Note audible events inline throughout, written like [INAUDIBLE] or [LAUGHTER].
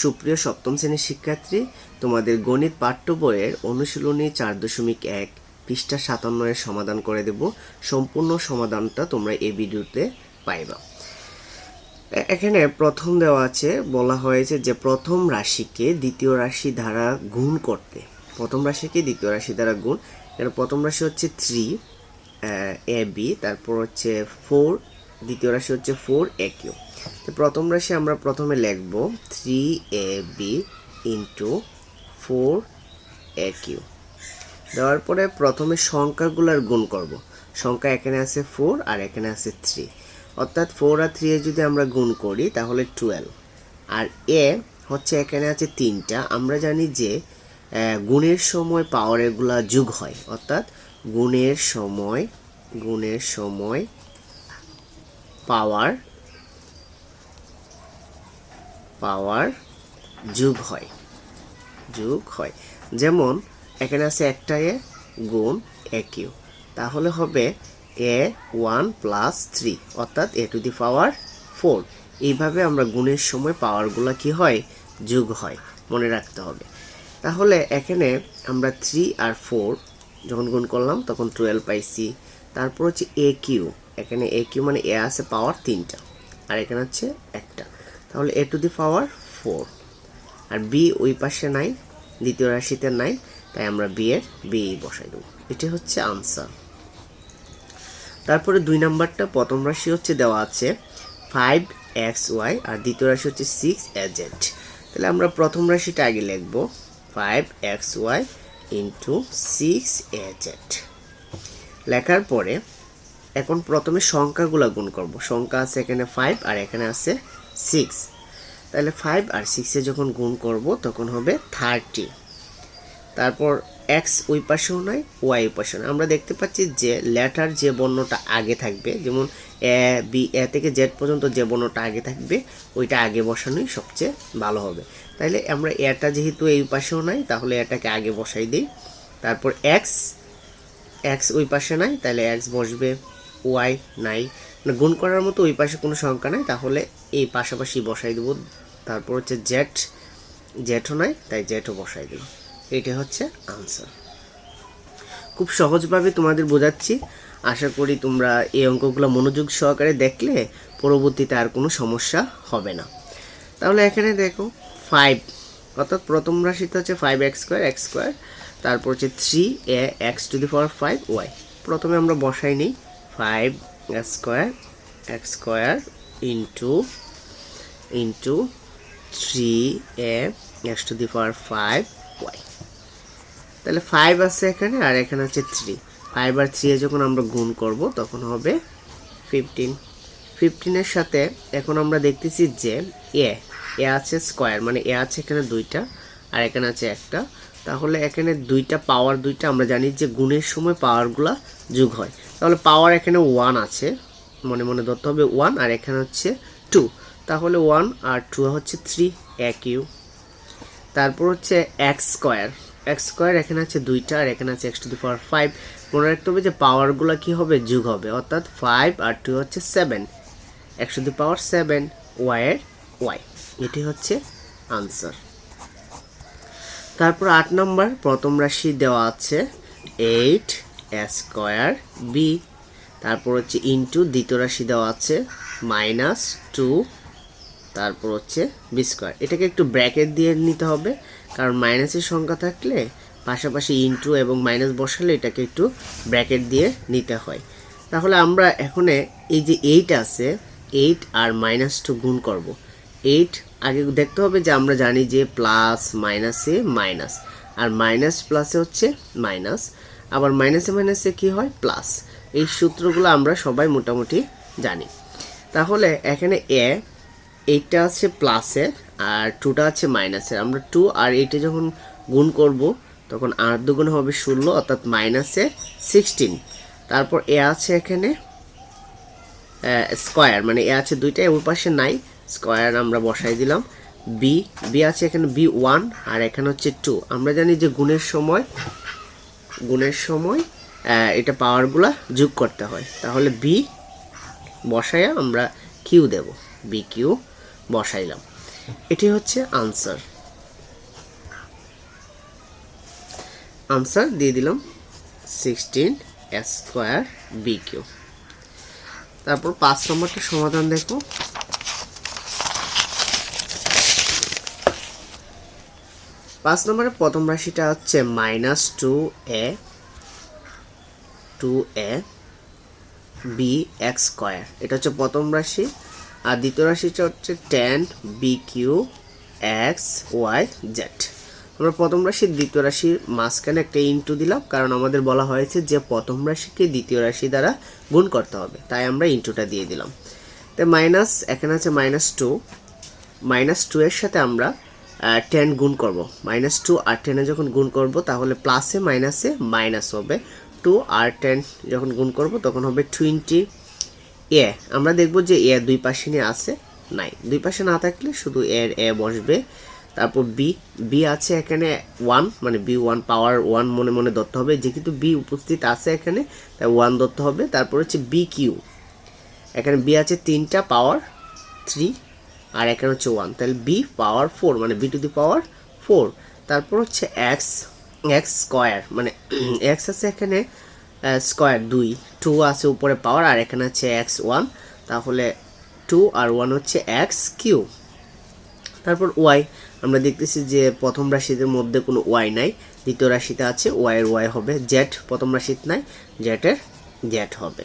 সুপ্রিয় সপ্তম শ্রেণির শিক্ষার্থী, তোমাদের গণিত পাঠ্য বইয়ের অনুশীলনী চার দশমিক এক পৃষ্ঠা সাতান্ন এর সমাধান করে দেব। সম্পূর্ণ সমাধানটা তোমরা এই ভিডিওতে পাইবা। এখানে প্রথম দেওয়া আছে, বলা হয়েছে যে প্রথম রাশিকে দ্বিতীয় রাশি দ্বারা গুণ করতে। প্রথম রাশিকে দ্বিতীয় রাশি দ্বারা গুণ। এর প্রথম রাশি হচ্ছে থ্রি এ বি তারপর হচ্ছে ফোর দ্বিতীয় রাশি হচ্ছে ফোর এ কিউ তো প্রথম রাশি আমরা প্রথমে লিখব three A B into four A Q দেওয়ার পরে প্রথমে সংখ্যাগুলোর গুণ করব। সংখ্যা এখানে আছে ফোর আর এখানে আছে থ্রি অর্থাৎ ফোর আর থ্রি যদি আমরা গুণ করি, তাহলে টুয়েলভ আর এ হচ্ছে এখানে আছে তিনটা। আমরা জানি যে গুণের সময় পাওয়ার এগুলা যোগ হয়। অর্থাৎ গুণের সময় গুণের সময় পাওয়ার পাওয়ার যোগ হয় যোগ হয়। যেমন, এখানে আছে একটা এ গুণ এ কিউ। তাহলে হবে এ ওয়ান প্লাস থ্রি, অর্থাৎ এ টু দি পাওয়ার ফোর। এইভাবে আমরা গুণের সময় পাওয়ারগুলো কি হয়? যোগ হয়, মনে রাখতে হবে। তাহলে এখানে আমরা থ্রি আর ফোর যখন গুণ করলাম, তখন টুয়েলভ পাইছি। তারপর হচ্ছে এ কিউ। এখানে এ কিউ মানে এ আছে পাওয়ার তিনটা, আর এখানে হচ্ছে একটা। তাহলে A to the power four R B ওই পাশে নাই, দ্বিতীয় রাশিতে নাই, তাই আমরা বি এর বি বসাই দেবো। এটি হচ্ছে আনসার তারপরে দুই নাম্বারটা, প্রথম রাশি হচ্ছে দেওয়া আছে ফাইভ এক্স ওয়াই আর দ্বিতীয় রাশি হচ্ছে সিক্স এজেড তাহলে আমরা প্রথম রাশিটা আগে লিখব five X Y into six A Z লেখার পরে এখন প্রথমে সংখ্যাগুলো গুণ করব। সংখ্যা আছে এখানে ফাইভ আর এখানে আছে সিক্স তাহলে ফাইভ আর সিক্সে যখন গুণ করব, তখন হবে থার্টি তারপর এক্স ওই পাশেও নয় ওয়াই ওই নয় আমরা দেখতে পাচ্ছি যে লেটার যে বর্ণটা আগে থাকবে, যেমন এ বি এ থেকে জেড পর্যন্ত যে বর্ণটা আগে থাকবে, ওইটা আগে বসানোই সবচেয়ে ভালো হবে। তাইলে আমরা এটা যেহেতু এই পাশেও নাই, তাহলে এটাকে আগে বসাই দিই। তারপর এক্স এক্স ওই পাশে নাই তাহলে এক্স বসবে। ওয়াই নাই। মানে গুণ করার মতো ওই পাশে কোনো সংখ্যা নাই, তাহলে এই পাশাপাশি বসাই দেবো। তারপর হচ্ছে জেড জেঠও নাই, তাই জেঠও বসাই দেবো। এটা হচ্ছে আনসার খুব সহজভাবে তোমাদের বোঝাচ্ছি। আশা করি তোমরা এই অঙ্কগুলো মনোযোগ সহকারে দেখলে পরবর্তীতে আর কোনো সমস্যা হবে না। তাহলে এখানে দেখো ফাইভ অর্থাৎ প্রথম রাশিতে হচ্ছে five X square X square তারপর হচ্ছে three A X to the power five Y প্রথমে আমরা বসাই নিই। Five square X square into into three A X to the power five Y তাহলে ফাইভ আছে এখানে আর এখানে আছে থ্রি ফাইভ আর থ্রি যখন আমরা গুণ করব, তখন হবে ফিফটিন ফিফটিনের সাথে এখন আমরা দেখতেছি যে এ এ আছে স্কোয়ার মানে এ আছে এখানে দুইটা, আর এখানে আছে একটা। তাহলে এখানে দুইটা পাওয়ার দুইটা আমরা জানি যে গুণের সময় পাওয়ারগুলা যোগ হয়। তাহলে পাওয়ার এখানে ওয়ান আছে, মনে মনে ধরতে হবে ওয়ান আর এখানে হচ্ছে টু তাহলে ওয়ান আর টু হচ্ছে থ্রি এক ইউ। তারপর হচ্ছে এক্স স্কোয়ার এক্স স্কোয়ার এখানে আছে দুইটা, আর এখানে আছে X to the power five মনে রাখতে হবে যে পাওয়ারগুলো কী হবে? যোগ হবে। অর্থাৎ ফাইভ আর টু হচ্ছে seven X to the power seven ওয়াইয়ের ওয়াই এটি হচ্ছে আনসার তারপর আট নম্বর, প্রথম রাশি দেওয়া আছে এইট স্কোয়ার বি তারপর হচ্ছে ইন্টু দ্বিতীয় রাশি দেওয়া আছে মাইনাস টু তারপর হচ্ছে বি স্কোয়ার এটাকে একটু ব্র্যাকেট দিয়ে নিতে হবে, কারণ মাইনাসের সংখ্যা থাকলে পাশাপাশি ইনটু এবং মাইনাস বসালে এটাকে একটু ব্র্যাকেট দিয়ে নিতে হয়। তাহলে আমরা এখানে এই যে এইট আছে এইট আর মাইনাস টু গুণ করব। এইট আগে দেখতে হবে যে আমরা জানি যে প্লাস মাইনাসে মাইনাস আর মাইনাস প্লাসে হচ্ছে মাইনাস আবার মাইনাসে মাইনাসে কি হয়? প্লাস এই সূত্রগুলো আমরা সবাই মোটামুটি জানি। তাহলে এখানে এ এইটটা আছে প্লাসের আর টুটা আছে মাইনাসের আমরা টু আর এইটে যখন গুণ করব, তখন আট দুগুণ হবে ষোলো, অর্থাৎ মাইনাসে সিক্সটিন তারপর এ আছে এখানে স্কোয়ার মানে এ আছে দুইটা ওই পাশে নাই। স্কোয়ার আমরা বসাই দিলাম। বি বি আছে এখানে বি ওয়ান আর এখানে হচ্ছে টু আমরা জানি যে গুণের সময় গুণের সময় এটা পাওয়ারগুলা যোগ করতে হয়। তাহলে বি বসাইয়া আমরা কিউ দেব। বি কিউ বসাইলাম। এটি হচ্ছে আনসার আনসার দিয়ে দিলাম সিক্সটিন স্কোয়ার বি কিউ তারপর পাঁচ নম্বরটা সমাধান দেখো। পাঁচ নম্বরের প্রথম রাশিটা হচ্ছে minus two A two A B X square এটা হচ্ছে প্রথম রাশি। আর দ্বিতীয় রাশিটা হচ্ছে ten B Q X Y Z আমরা প্রথম রাশির দ্বিতীয় রাশির মাঝখানে একটা ইনটু দিলাম, কারণ আমাদের বলা হয়েছে যে প্রথম রাশিকে দ্বিতীয় রাশি দ্বারা গুণ করতে হবে। তাই আমরা ইনটুটা দিয়ে দিলাম। তো মাইনাস এখানে আছে মাইনাস টু মাইনাস টু এর সাথে আমরা টেন গুণ করব। মাইনাস টু আর টেনে যখন গুণ করব, তাহলে প্লাসে মাইনাসে মাইনাস হবে। টু আর টেন যখন গুণ করব, তখন হবে টোয়েন্টি এ আমরা দেখব যে এ দুই পাশে নিয়ে আছে, নাই। দুই পাশে না থাকলে শুধু এর এ বসবে। তারপর বি বি আছে এখানে ওয়ান মানে বি ওয়ান পাওয়ার ওয়ান মনে মনে ধরতে হবে। যেহেতু বি উপস্থিত আছে এখানে, তাই ওয়ান ধরতে হবে। তারপর হচ্ছে বি কিউ এখানে বি আছে তিনটা পাওয়ার থ্রি আর এখানে হচ্ছে ওয়ান তাহলে বি পাওয়ার ফোর মানে B to the power four তারপর হচ্ছে এক্স এক্স স্কোয়ার মানে এক্স আছে এখানে স্কোয়ার দুই। টু আছে উপরে পাওয়ার আর এখানে আছে এক্স ওয়ান তাহলে টু আর ওয়ান হচ্ছে এক্স কিউ তারপর ওয়াই আমরা দেখতেছি যে প্রথম রাশিদের মধ্যে কোনো ওয়াই নাই, দ্বিতীয় রাশিতে আছে ওয়াইয়ের ওয়াই হবে জেড প্রথম রাশিতে নাই জেটের জেড হবে।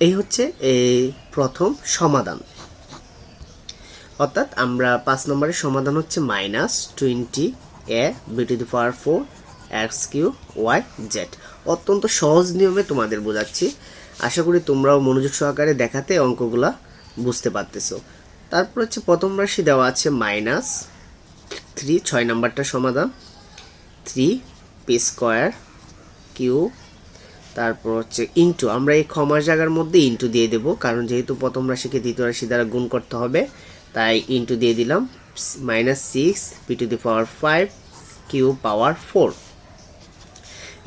এই হচ্ছে এই প্রথম সমাধান। অর্থাৎ আমরা পাঁচ নম্বরের সমাধান হচ্ছে minus twenty A B to the power four X Q Y Z. অত্যন্ত সহজ নিয়মে তোমাদের বোঝাচ্ছি। আশা করি তোমরাও মনোযোগ সহকারে দেখাতে অঙ্কগুলা বুঝতে পারতেছো। তারপর হচ্ছে প্রথম রাশি দেওয়া আছে মাইনাস থ্রি, ছয় নাম্বারটা সমাধান। থ্রি পি স্কোয়ার কিউ তারপর হচ্ছে ইন্টু, আমরা এই ক্ষমার জায়গার মধ্যে ইন্টু দিয়ে দেব, কারণ যেহেতু প্রথম রাশিকে দ্বিতীয় রাশি দ্বারা গুণ করতে হবে তাই ইন্টু দিয়ে দিলাম minus six P to the power five Q power four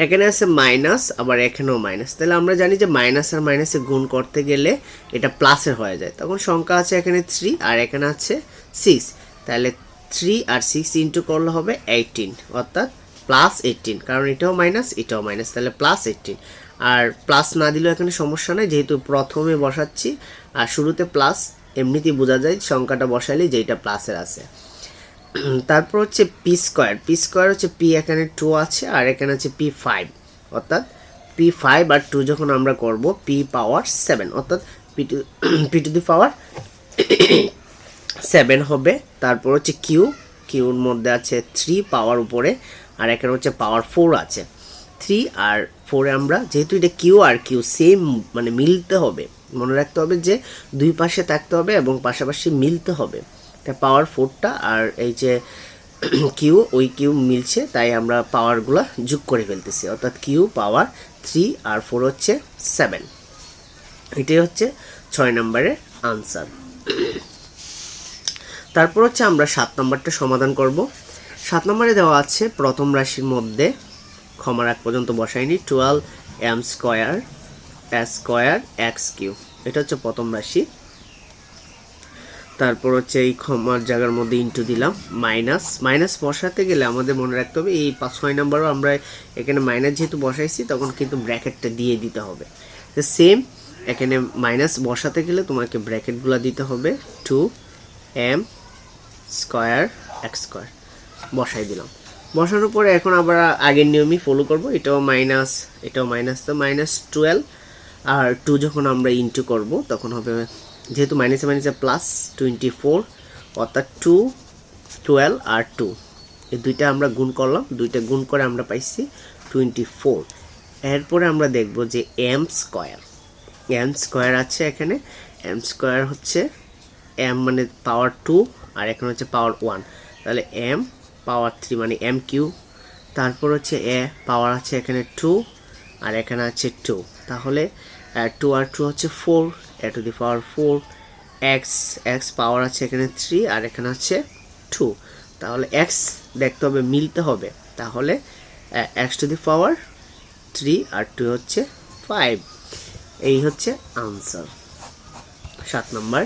এখানে আছে মাইনাস আবার এখানেও মাইনাস তাহলে আমরা জানি যে মাইনাস আর মাইনাসে গুণ করতে গেলে এটা প্লাসের হয়ে যায়। তখন সংখ্যা আছে এখানে থ্রি আর এখানে আছে সিক্স তাহলে থ্রি আর সিক্স ইন্টু করলে হবে এইটিন অর্থাৎ প্লাস এইটিন কারণ এটাও মাইনাস এটাও মাইনাস তাহলে প্লাস এইটিন আর প্লাস না দিলেও এখানে সমস্যা নেই, যেহেতু প্রথমে বসাচ্ছি, আর শুরুতে প্লাস এমনিতেই বোঝা যায় সংখ্যাটা বসাইলে যেটা প্লাসের আছে। তারপর হচ্ছে পি স্কোয়ার পি স্কোয়ার হচ্ছে পি এখানে টু আছে আর এখানে হচ্ছে পি ফাইভ অর্থাৎ পি ফাইভ আর টু যখন আমরা করব পি পাওয়ার সেভেন অর্থাৎ P two P to the power seven হবে। তারপর হচ্ছে কিউ কিউর মধ্যে আছে থ্রি পাওয়ার উপরে আর এখানে হচ্ছে পাওয়ার ফোর আছে। থ্রি আর ফোরে আমরা, যেহেতু এটা কিউ আর কিউ সেম মানে মিলতে হবে। মনে রাখতে হবে যে দুই পাশে থাকতে হবে এবং পাশাপাশি মিলতে হবে। তা পাওয়ার ফোরটা আর এই যে [CLEARS THROAT] কিউ ওই কিউ মিলছে, তাই আমরা পাওয়ারগুলো যোগ করে ফেলতেছি। অর্থাৎ কিউ পাওয়ার থ্রি আর ফোর হচ্ছে সেভেন এটাই হচ্ছে ছয় নম্বরের আনসার [CLEARS THROAT] তারপর হচ্ছে আমরা সাত নম্বরটা সমাধান করব। সাত নম্বরে দেওয়া আছে প্রথম রাশির মধ্যে ক্ষমার এক পর্যন্ত বসাইনি twelve M square square X Q এটা হচ্ছে প্রথম রাশি। তারপর হচ্ছে এই ক্ষমার জায়গার মধ্যে ইন্টু দিলাম মাইনাস মাইনাস বসাতে গেলে আমাদের মনে রাখতে হবে, এই পাঁচ, ছয় নম্বরও আমরা এখানে মাইনাস যেহেতু বসাইছি, তখন কিন্তু ব্র্যাকেটটা দিয়ে দিতে হবে। সেম এখানে মাইনাস বসাতে গেলে তোমাকে ব্র্যাকেটগুলো দিতে হবে two M square X square বসাই দিলাম। বসানোর পরে এখন আবার আগের নিয়মই ফলো করব, এটাও মাইনাস এটাও মাইনাস তো মাইনাস টুয়েলভ আর টু যখন আমরা ইন্টু করব, তখন হবে যেহেতু মাইনাসে মাইনাসে প্লাস টোয়েন্টি ফোর অর্থাৎ টু টুয়েলভ আর টু এই দুইটা আমরা গুণ করলাম, দুইটা গুণ করে আমরা পাইছি টোয়েন্টি ফোর এরপরে আমরা দেখব যে এম স্কোয়ার এম স্কোয়ার আছে এখানে। এম স্কোয়ার হচ্ছে এম মানে পাওয়ার টু আর এখানে হচ্ছে পাওয়ার ওয়ান তাহলে এম পাওয়ার থ্রি মানে এম কিউ তারপর হচ্ছে এ পাওয়ার আছে এখানে টু আর এখানে আছে টু তাহলে টু আর টু হচ্ছে four A to the power four X X power আছে এখানে থ্রি আর এখানে হচ্ছে টু তাহলে এক্স দেখতে হবে, মিলতে হবে। তাহলে X to the power three R two হচ্ছে ফাইভ এই হচ্ছে আনসার সাত নম্বর।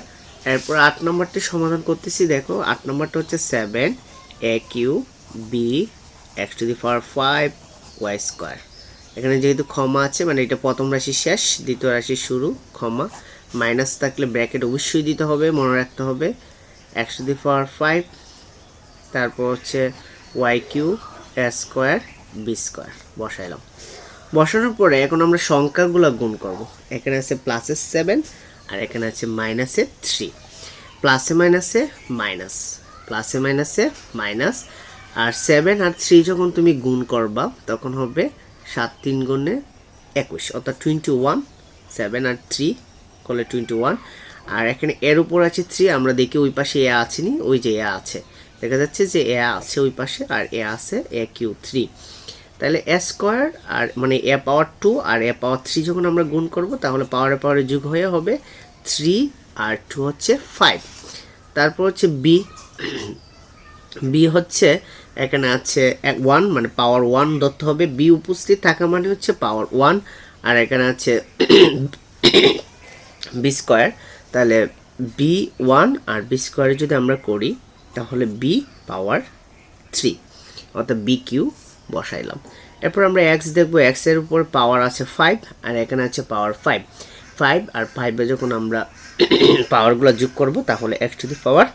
এরপর আট নম্বরটি সমাধান করতেছি, দেখো। আট নম্বরটা হচ্ছে seven A Q B X to the power five Y square এখানে যেহেতু ক্ষমা আছে মানে এটা প্রথম রাশি শেষ, দ্বিতীয় রাশি শুরু, ক্ষমা। মাইনাস থাকলে ব্র্যাকেট অবশ্যই দিতে হবে, মনে রাখতে হবে। একশো দি পাওয়ার ফাইভ তারপর হচ্ছে Y Q square B square বসাইলাম। বসানোর পরে এখন আমরা সংখ্যাগুলো গুণ করব। এখানে আছে প্লাসের সেভেন আর এখানে আছে মাইনাসে থ্রি প্লাসে মাইনাসে মাইনাস প্লাসে মাইনাসে মাইনাস আর সেভেন আর থ্রি যখন তুমি গুণ করবা, তখন হবে সাত তিন গুণে একুশ, অর্থাৎ টোয়েন্টি ওয়ান সেভেন আর থ্রি করলে টোয়েন্টি ওয়ান আর এখানে এর উপর আছে থ্রি আমরা দেখি ওই পাশে এ আছে নি ওই যে এ আছে। দেখা যাচ্ছে যে এ আছে ওই পাশে আর এ আছে এ কিউ থ্রি তাহলে এ স্কোয়ার আর মানে এ পাওয়ার টু আর এ পাওয়ার থ্রি যখন আমরা গুণ করব, তাহলে পাওয়ারে পাওয়ারে যুগ হয়ে হবে থ্রি আর টু হচ্ছে ফাইভ তারপর হচ্ছে বি বি [CLEARS THROAT] হচ্ছে এখানে আছে এক ওয়ান মানে পাওয়ার ওয়ান ধরতে হবে। বি উপস্থিত থাকা মানে হচ্ছে পাওয়ার ওয়ান আর এখানে আছে [COUGHS] বি স্কোয়ার তাহলে বি ওয়ান আর বি স্কোয়ারে যদি আমরা করি, তাহলে বি পাওয়ার থ্রি অর্থাৎ বি কিউ বসাইলাম এরপর আমরা এক্স দেখব এক্সের উপর পাওয়ার আছে ফাইভ আর এখানে আছে পাওয়ার ফাইভ ফাইভ আর ফাইভে যখন আমরা [COUGHS] পাওয়ারগুলো যোগ করব, তাহলে X to the power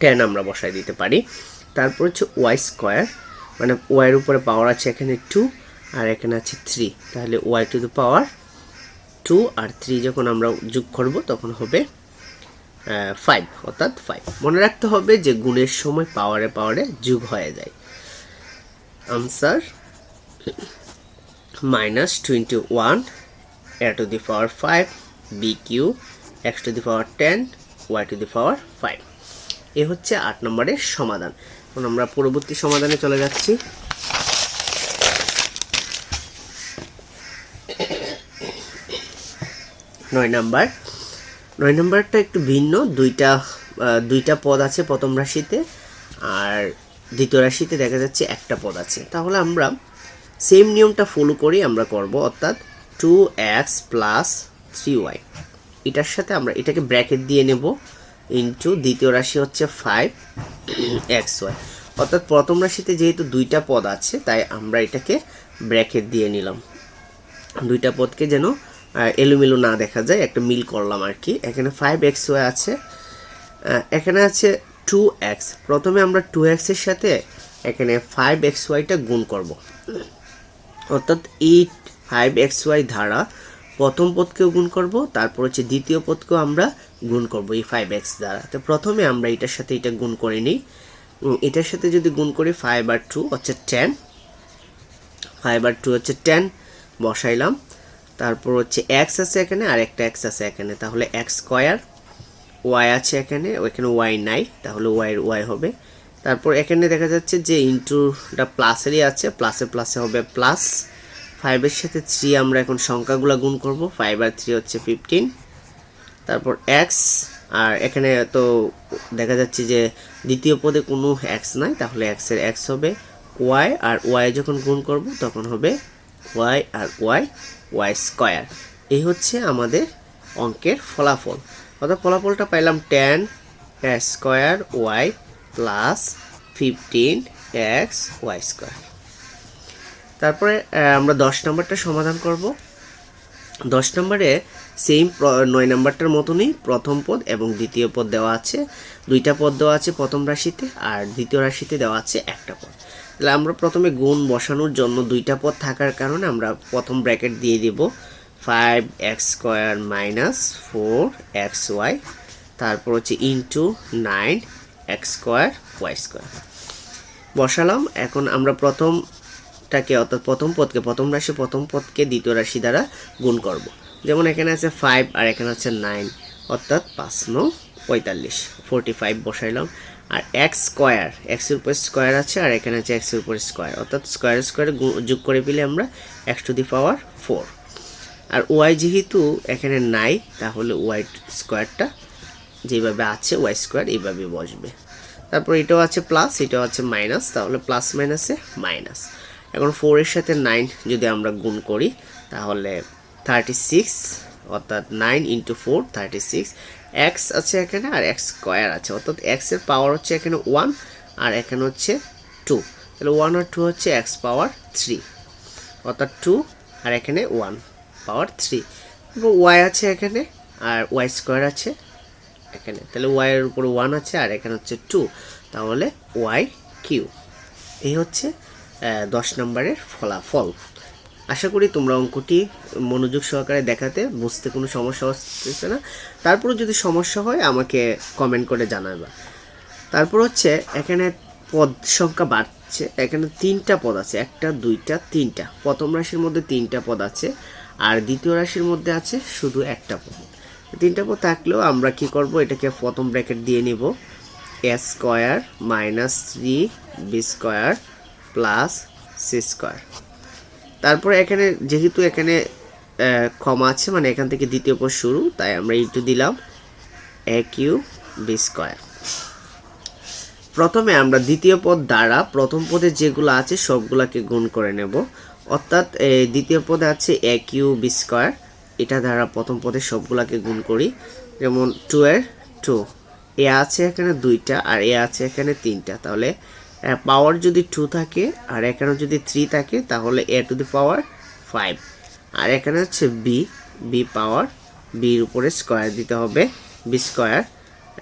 ten আমরা বসাই দিতে পারি। তারপর হচ্ছে ওয়াই স্কোয়ার মানে ওয়াইয়ের উপরে পাওয়ার আছে এখানে টু আর এখানে আছে থ্রি তাহলে Y to the power two R three যখন আমরা যোগ করব তখন হবে ফাইভ অর্থাৎ ফাইভ মনে রাখতে হবে যে গুণের সময় পাওয়ারে পাওয়ারে যোগ হয়ে যায়। Answer minus twenty one A to the power five B Q X to the power ten Y to the power five A হচ্ছে আট নম্বরের সমাধান। এখন আমরা পরবর্তী সমাধানে চলে যাচ্ছি। নয় নাম্বার। নয় নাম্বারটা একটু ভিন্ন। দুইটা দুইটা পদ আছে প্রথম রাশিতে, আর দ্বিতীয় রাশিতে দেখা যাচ্ছে একটা পদ আছে। তাহলে আমরা সেম নিয়মটা ফলো করি আমরা করব, অর্থাৎ two X plus three Y এটার সাথে আমরা এটাকে ব্র্যাকেট দিয়ে নেব। ইন্টু দ্বিতীয় রাশি হচ্ছে ফাইভ এক্স ওয়াই অর্থাৎ প্রথম রাশিতে যেহেতু দুইটা পদ আছে, তাই আমরা এটাকে ব্র্যাকেট দিয়ে নিলাম। দুইটা পদকে যেন এলোমেলো না দেখা যায়, একটা মিল করলাম আর কি এখানে ফাইভ এক্স ওয়াই আছে এখানে আছে টু এক্স প্রথমে আমরা টু এক্সের সাথে এখানে ফাইভ এক্স ওয়াইটা গুণ করব। অর্থাৎ এই ফাইভ এক্স ওয়াই ধারা প্রথম পদকেও গুণ করব, তারপর হচ্ছে দ্বিতীয় পদকেও আমরা গুণ করব এই ফাইভ এক্স দ্বারা। তো প্রথমে আমরা এটার সাথে এটা গুণ করে নিই। এটার সাথে যদি গুণ করি ফাইভ আর টু হচ্ছে টেন ফাইভ আর টু হচ্ছে টেন বসাইলাম। তারপর হচ্ছে এক্স আছে এখানে আর একটা এক্স আছে এখানে। তাহলে এক্স স্কোয়ার ওয়াই আছে এখানে, ওইখানে ওয়াই নাই, তাহলে ওয়াই ওয়াই হবে। তারপর এখানে দেখা যাচ্ছে যে ইন্টুটা প্লাসেরই আছে প্লাসে প্লাসে হবে প্লাস ফাইভের সাথে থ্রি আমরা এখন সংখ্যাগুলো গুণ করব। ফাইভ আর থ্রি হচ্ছে ফিফটিন তারপর এক্স আর এখানে তো দেখা যাচ্ছে যে দ্বিতীয় পদে কোনো এক্স নাই, তাহলে এক্সের এক্স হবে ওয়াই আর ওয়াই যখন গুণ করব তখন হবে ওয়াই আর ওয়াই ওয়াই স্কয়ার এই হচ্ছে আমাদের অঙ্কের ফলাফল। অর্থাৎ ফলাফলটা পাইলাম ten square Y plus fifteen X Y square তারপরে আমরা দশ নম্বরটা সমাধান করব। দশ নম্বরে সেম নয় নম্বরটার মতনই প্রথম পদ এবং দ্বিতীয় পদ দেওয়া আছে। দুইটা পদ দেওয়া আছে প্রথম রাশিতে আর দ্বিতীয় রাশিতে দেওয়া আছে একটা পদ। তাহলে আমরা প্রথমে গুণ বসানোর জন্য দুইটা পদ থাকার কারণে আমরা প্রথম ব্র্যাকেট দিয়ে দিব। Five X square minus four X Y তারপর হচ্ছে into nine X square Y square বসালাম, এখন আমরা প্রথমটাকে অর্থাৎ প্রথম পদকে, প্রথম রাশি, প্রথম পদকে দ্বিতীয় রাশি দ্বারা গুণ করব। যেমন এখানে আছে ফাইভ আর এখানে আছে নাইন অর্থাৎ পাঁচ ন পঁয়তাল্লিশ ফোরটি ফাইভ বসাইলাম। আর এক্স স্কোয়ার এক্সের উপর স্কোয়ার আছে আর এখানে আছে এক্সের উপর স্কোয়ার অর্থাৎ স্কোয়ার স্কোয়ারে যোগ করে পেলে আমরা X to the power four R Y যেহেতু এখানে নাই, তাহলে ওয়াই স্কোয়ারটা যেভাবে আছে ওয়াই স্কোয়ার এইভাবে বসবে। তারপর এটাও আছে প্লাস এটাও আছে মাইনাস তাহলে প্লাস মাইনাসে মাইনাস এখন ফোরের সাথে নাইন যদি আমরা গুণ করি, তাহলে থার্টি সিক্স অর্থাৎ nine into four thirty six X আছে এখানে আর এক্স স্কোয়ার আছে। অর্থাৎ এক্সের পাওয়ার হচ্ছে এখানে ওয়ান আর এখানে হচ্ছে টু তাহলে ওয়ান আর টু হচ্ছে এক্স পাওয়ার থ্রি অর্থাৎ টু আর এখানে ওয়ান পাওয়ার থ্রি তারপর ওয়াই আছে এখানে আর ওয়াই স্কোয়ার আছে এখানে। তাহলে ওয়াই এর উপর ওয়ান আছে আর এখানে হচ্ছে টু তাহলে ওয়াই কিউ এই হচ্ছে দশ নম্বরের ফলাফল। আশা করি তোমরা অঙ্কটি মনোযোগ সহকারে দেখাতে, বুঝতে কোনো সমস্যা হচ্ছে না। তারপরে যদি সমস্যা হয়, আমাকে কমেন্ট করে জানাবা। তারপর হচ্ছে, এখানে পদ সংখ্যা বাড়ছে। এখানে তিনটা পদ আছে, একটা, দুইটা, তিনটা। প্রথম রাশির মধ্যে তিনটা পদ আছে, আর দ্বিতীয় রাশির মধ্যে আছে শুধু একটা পদ। তিনটা পদ থাকলেও আমরা কি করব, এটাকে প্রথম ব্র্যাকেট দিয়ে নিব। A square minus three B square plus C square তারপরে এখানে, যেহেতু এখানে কমা আছে মানে এখান থেকে দ্বিতীয় পদ শুরু, তাই আমরা ইন্টু দিলাম এ কিউ বি স্কোয়ার প্রথমে আমরা দ্বিতীয় পদ দ্বারা প্রথম পদে যেগুলো আছে, সবগুলোকে গুণ করে নেব। অর্থাৎ দ্বিতীয় পদে আছে এ কিউ বি স্কোয়ার এটা দ্বারা প্রথম পদে সবগুলোকে গুণ করি। যেমন টু এর টু এ আছে এখানে দুইটা, আর এ আছে এখানে তিনটা। তাহলে পাওয়ার যদি টু থাকে, আর এখানে যদি থ্রি থাকে, তাহলে A to the power five আর এখানে হচ্ছে বি বি পাওয়ার বির উপরে স্কোয়ার দিতে হবে বি স্কোয়ার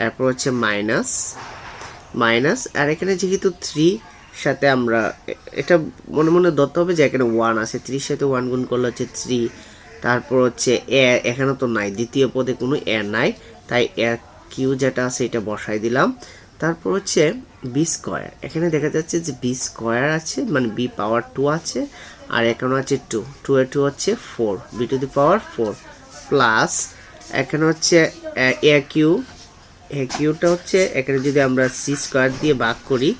এরপর হচ্ছে মাইনাস মাইনাস আর এখানে যেহেতু থ্রি সাথে আমরা, এটা মনে মনে ধরতে হবে যে এখানে ওয়ান আছে। থ্রির সাথে ওয়ান গুণ করলে হচ্ছে থ্রি তারপর হচ্ছে এ এখানে তো নাই, দ্বিতীয় পদে কোনো এ নাই। তাই এ কিউ যেটা আছে, এটা বসাই দিলাম। তারপর হচ্ছে বি স্কোয়ার এখানে দেখা যাচ্ছে যে বি স্কোয়ার আছে মানে বি পাওয়ার টু আছে, আর এখানে আছে টু টু এ টু হচ্ছে four B to the power four plus এখানে হচ্ছে, এ কিউ এ কিউটা হচ্ছে, এখানে যদি আমরা সি স্কোয়ার দিয়ে ভাগ করি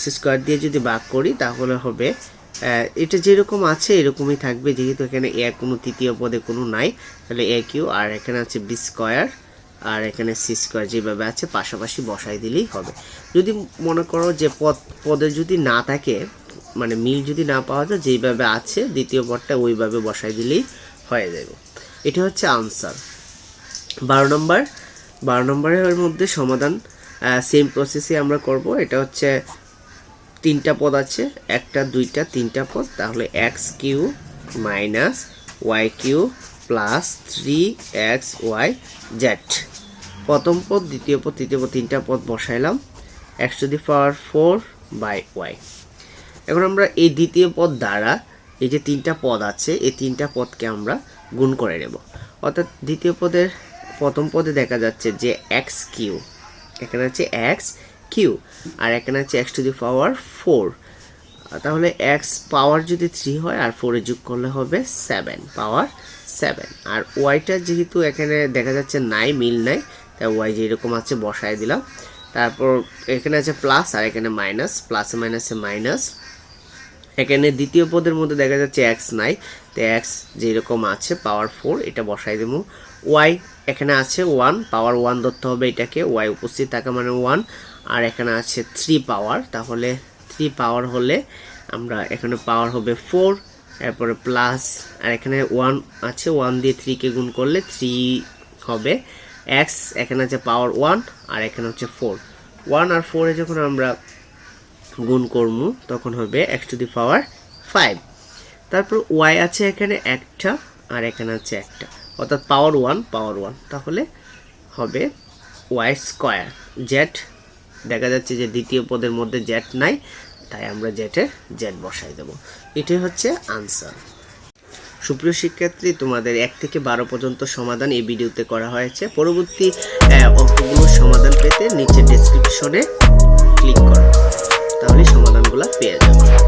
সি স্কোয়ার দিয়ে যদি ভাগ করি, তাহলে হবে এটা যেরকম আছে, এরকমই থাকবে। যেহেতু এখানে এ কোনো তৃতীয় পদে কোনো নাই, তাহলে এ কিউ আর এখানে আছে বি স্কোয়ার আর এখানে সি স্কোয়ার যেভাবে আছে, পাশাপাশি বসাই দিলেই হবে। যদি মনে করো যে পদ, পদে যদি না থাকে মানে মিল যদি না পাওয়া যায়, যেইভাবে আছে, দ্বিতীয় পদটা ওইভাবে বসাই দিলেই হয়ে যাবে। এটা হচ্ছে আনসার বারো নম্বর, বারো নম্বরের মধ্যে সমাধান সেম প্রসেসে আমরা করব। এটা হচ্ছে তিনটা পদ আছে, একটা, দুইটা, তিনটা পদ। তাহলে X Q minus Y Q plus three X Y Z প্রথম পদ, দ্বিতীয় পদ, তৃতীয় পদ, তিনটা পদ বসাইলাম। X to the power four by Y এখন আমরা এই দ্বিতীয় পদ দ্বারা এই যে তিনটা পদ আছে, এই তিনটা পদকে আমরা গুণ করে নেব। অর্থাৎ দ্বিতীয় পদের, প্রথম পদে দেখা যাচ্ছে যে এক্স কিউ। এখানে আছে এক্স কিউ, আর এখানে আছে X to the power four তাহলে এক্স পাওয়ার যদি থ্রি হয়, আর ফোরে যোগ করলে হবে সেভেন পাওয়ার সেভেন আর ওয়াইটা যেহেতু এখানে দেখা যাচ্ছে নাই, মিল নাই, তাই ওয়াই যেরকম আছে বসায় দিলাম। তারপর এখানে আছে প্লাস আর এখানে মাইনাস প্লাসে মাইনাসে মাইনাস এখানে দ্বিতীয় পদের মধ্যে দেখা যাচ্ছে এক্স নাই তো এক্স যেরকম আছে পাওয়ার ফোর এটা বসাই দেবো। ওয়াই এখানে আছে ওয়ান পাওয়ার ওয়ান ধরতে হবে এটাকে ওয়াই উপস্থিত থাকা মানে ওয়ান আর এখানে আছে থ্রি পাওয়ার তাহলে থ্রি পাওয়ার হলে আমরা এখানে পাওয়ার হবে ফোর এরপরে প্লাস আর এখানে ওয়ান আছে ওয়ান দিয়ে থ্রিকে গুণ করলে থ্রি হবে। এক্স এখানে আছে পাওয়ার ওয়ান আর এখানে হচ্ছে ফোর ওয়ান আর ফোরে যখন আমরা গুণ করব, তখন হবে X to the power five তারপর ওয়াই আছে এখানে একটা, আর এখানে আছে একটা। অর্থাৎ পাওয়ার ওয়ান পাওয়ার ওয়ান তাহলে হবে ওয়াই স্কোয়ার জেড দেখা যাচ্ছে যে দ্বিতীয় পদের মধ্যে জেড নাই। তাই আমরা জেটের জেট বসাই দেবো। এটাই হচ্ছে আনসার সুপ্রিয় শিক্ষার্থী, তোমাদের এক থেকে বারো পর্যন্ত সমাধান এই ভিডিওতে করা হয়েছে। পরবর্তী অঙ্কগুলোর সমাধান পেতে নিচে ডেসক্রিপশনে ক্লিক করো। তাহলে সমাধানগুলো পেয়ে যাবে।